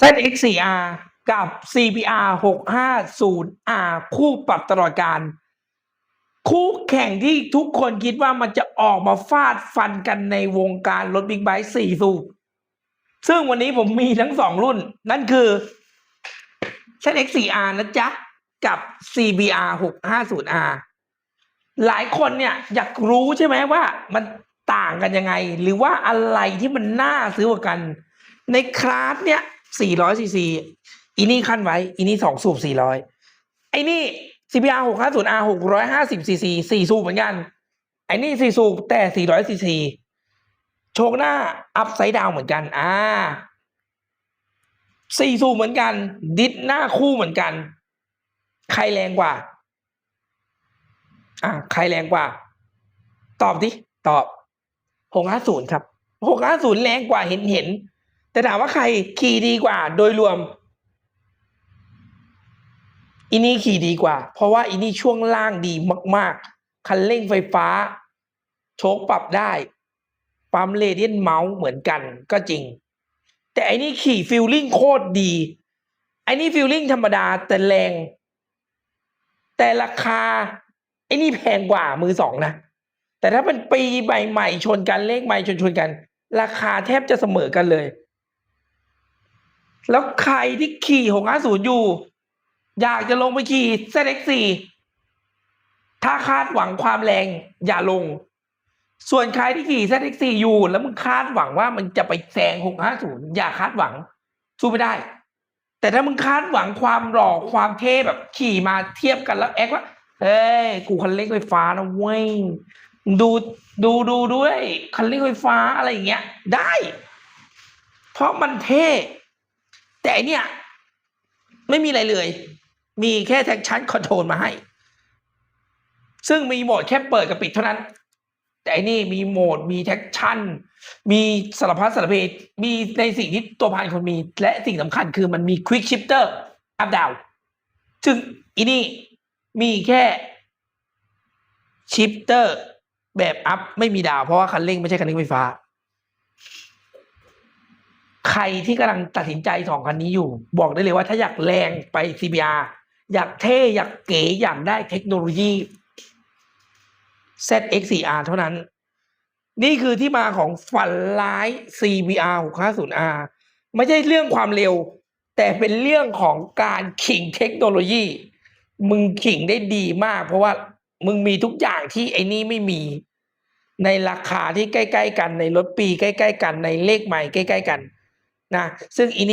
ZX4R กับ CBR 650R คู่ปรับตลอดการ คู่แข่งที่ทุกคนคิดว่ามันจะออกมาฟาดฟันกันในวงการรถบิ๊กไบค์4สูบซึ่งวันนี้ผมมีทั้งสองรุ่น นั่นคือ ZX4R นะจ๊ะ กับ CBR 650R หลายคนเนี่ยอยากรู้ใช่ไหมว่ามันต่างกันยังไง หรือว่าอะไรที่มันน่าซื้อกว่ากัน ในคลาสเนี่ย 400ซีซีอีนี่ขั้นไว้ อีนี่สองสูบ400ไอ้นี่ CBR 650R 650ซีซีสี่สูบเหมือนกัน ไอ้นี่สี่สูบแต่400ซีซีโชคหน้าอัพไซด์ดาวเหมือนกัน อ่าสี่สูบเหมือนกัน ดิสหน้าคู่เหมือนกัน ใครแรงกว่า อะใครแรงกว่า ตอบดิ ตอบหกห้าศูนย์ครับหกห้าศูนย์แรงกว่าเห็นเห็น แต่ถามว่าใครขี่ดีกว่า โดยรวมอินี่ขี่ดีกว่า เพราะว่าอินี่ช่วงล่างดีมาก ๆ คันเร่งไฟฟ้า โชคปรับได้ปั๊มเรเดียนเมาส์เหมือนกันก็จริง แต่อันนี้ขี่ฟิลลิ่งโคตรดีอ้นี่ฟิลลิ่งธรรมดาแต่แรง แต่ราคาไอ้นี่แพงกว่ามือสองนะ แต่ถ้าเป็นปีใหม่ๆชนกันเลขใหม่ชนชนๆกัน ราคาแทบจะเสมอกันเลย แล้วใครที่ขี่หกห้าศูนย์อยู่ อยากจะลงไปขี่ ZX4 ถ้าคาดหวังความแรงอย่าลง ส่วนใครที่ขี่ ZX4 อยู่ แล้วมึงคาดหวังว่ามันจะไปแซง650อย่าคาดหวัง สู้ไม่ได้ แต่ถ้ามึงคาดหวังความหล่อความเท่แบบขี่มาเทียบกันแล้วแอคว่าเฮ้ยกูคันเร่งไฟฟ้านะเว้ยดูดูดูด้วยคันเร่งไฟฟ้าอะไรอย่างเงี้ย ได้ เพราะมันเท่ แต่อันเนี่ยไม่มีอะไรเลย มีแค่แท็กชั่นคอนโทรลมาให้ ซึ่งมีโหมดแค่เปิดกับปิดเท่านั้น แต่อันนี่มีโหมดมีแท็กชั่น มีสารพัดสารเพมีในสิ่งที่ตัวพันคนมี และสิ่งสำคัญคือมันมีควิกชิปเตอร์อัพดาวซึ่งอีนี่มีแค่ชิปเตอร์แบบอัพไม่มีดาว เพราะว่าคันเร่งไม่ใช่คันเร่งไฟฟ้า ใครที่กำลังตัดสินใจสองคันนี้อยู่ บอกได้เลยว่าถ้าอยากแรงไป CBR อยากเท่ อยากเก๋อยากได้เทคโนโลยี ZX4R เท่านั้น นี่คือที่มาของฝันร้าย CBR 650R ไม่ใช่เรื่องความเร็ว แต่เป็นเรื่องของการขิงเทคโนโลยี มึงขิงได้ดีมาก เพราะว่ามึงมีทุกอย่างที่ไอ้นี่ไม่มี ในราคาที่ใกล้ ๆ กันในรถปี ใกล้ ๆ กันในเลขใหม่ใกล้ ๆ กัน นะซึ่งอีนี่